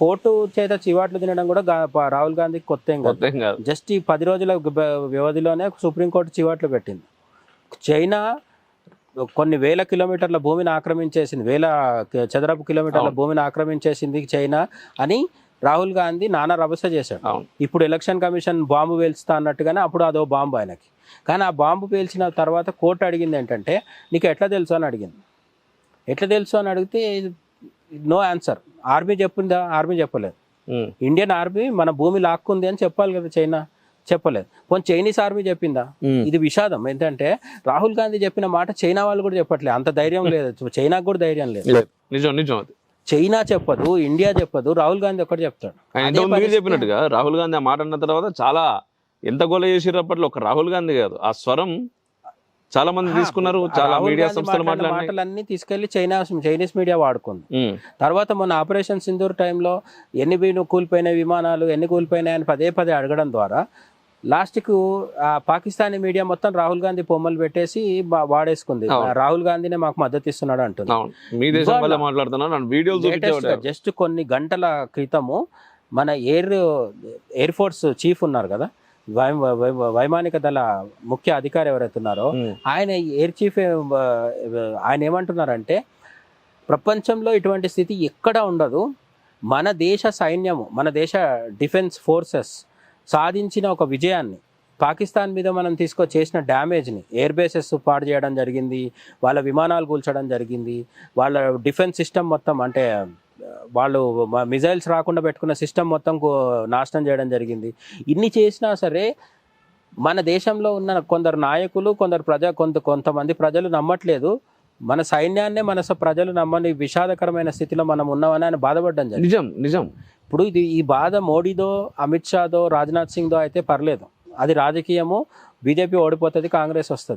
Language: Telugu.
కోర్టు చేత చివాట్లు తినడం కూడా రాహుల్ గాంధీకి కొత్త కాదు. జస్ట్ ఈ పది రోజుల వ్యవధిలోనే సుప్రీంకోర్టు చివాట్లు పెట్టింది. చైనా కొన్ని వేల కిలోమీటర్ల భూమిని ఆక్రమించేసింది. వేల చదరపు కిలోమీటర్ల భూమిని ఆక్రమించేసింది చైనా అని రాహుల్ గాంధీ నానా రభస చేశాడు. ఇప్పుడు ఎలక్షన్ కమిషన్ బాంబు పేల్చుతా అన్నట్టుగానే అప్పుడు అదో బాంబు ఆయనకి. కానీ ఆ బాంబు పేల్చిన తర్వాత కోర్టు అడిగింది ఏంటంటే నీకు ఎట్లా తెలుసు అని అడిగింది. ఎట్లా తెలుసు అని అడిగితే నో ఆన్సర్. ఆర్మీ చెప్పిందా? ఆర్మీ చెప్పలేదు. ఇండియన్ ఆర్మీ మన భూమి లాక్కుంది అని చెప్పాలి కదా చైనా? చెప్పలేదు. కొంచెం చైనీస్ ఆర్మీ చెప్పిందా. ఇది విషాదం. ఏంటంటే రాహుల్ గాంధీ చెప్పిన మాట చైనా వాళ్ళు కూడా చెప్పట్లేదు. అంత ధైర్యం లేదు. చైనాకు కూడా ధైర్యం లేదు. నిజం నిజం చైనా చెప్పదు ఇండియా చెప్పదు రాహుల్ గాంధీ ఒక్కటి చెప్తాడు. మీరు చెప్పినట్టుగా రాహుల్ గాంధీ ఆ మాట అన్న తర్వాత చాలా ఎంత గోల చేసిర్రు అప్పట్లో? ఒక రాహుల్ గాంధీ కాదు. ఆ స్వరం చాలా మంది తీసుకున్నారు చాలా మీడియా సంస్థలు మాటలన్నీ తీసుకెళ్ళి చైనా చైనీస్ మీడియా వాడుకుంది. తర్వాత మొన్న ఆపరేషన్ సింధూర్ టైంలో ఎన్ని బీను కూలిపోయిన విమానాలు ఎన్ని కూలిపోయినాయని పదే పదే అడగడం ద్వారా లాస్ట్కు ఆ పాకిస్తానీ మీడియా మొత్తం రాహుల్ గాంధీ బొమ్మలు పెట్టేసి వాడేసుకుంది. రాహుల్ గాంధీనే మాకు మద్దతు ఇస్తున్నాడు అంటుంది. జస్ట్ కొన్ని గంటల క్రితము మన ఎయిర్ ఎయిర్ ఫోర్స్ చీఫ్ ఉన్నారు కదా వైమానిక దళ ముఖ్య అధికారి ఎవరైతే ఉన్నారో ఉమ్. ఆయన ఎయిర్ చీఫ్ ఆయన ఏమంటున్నారంటే ప్రపంచంలో ఇటువంటి స్థితి ఎక్కడ ఉండదు మన దేశ సైన్యము మన దేశ డిఫెన్స్ ఫోర్సెస్ సాధించిన ఒక విజయాన్ని పాకిస్తాన్ మీద మనం తీసుకో చేసిన డ్యామేజ్ని ఎయిర్ బేసెస్ పాడు చేయడం జరిగింది వాళ్ళ విమానాలు కూల్చడం జరిగింది వాళ్ళ డిఫెన్స్ సిస్టమ్ మొత్తం అంటే వాళ్ళు మిజైల్స్ రాకుండా పెట్టుకున్న సిస్టమ్ మొత్తం నాశనం చేయడం జరిగింది. ఇన్ని చేసినా సరే మన దేశంలో ఉన్న కొందరు నాయకులు కొందరు ప్రజా కొంత కొంతమంది ప్రజలు నమ్మట్లేదు. మన సైన్యాన్నే మన ప్రజలు నమ్మని విషాదకరమైన స్థితిలో మనం ఉన్నామని ఆయన బాధపడ్డం నిజం నిజం. ఇప్పుడు ఇది ఈ బాధ మోడీదో అమిత్ షాదో రాజ్నాథ్ సింగ్దో అయితే పర్లేదు. అది రాజకీయము బీజేపీ ఓడిపోతుంది కాంగ్రెస్ వస్తుంది.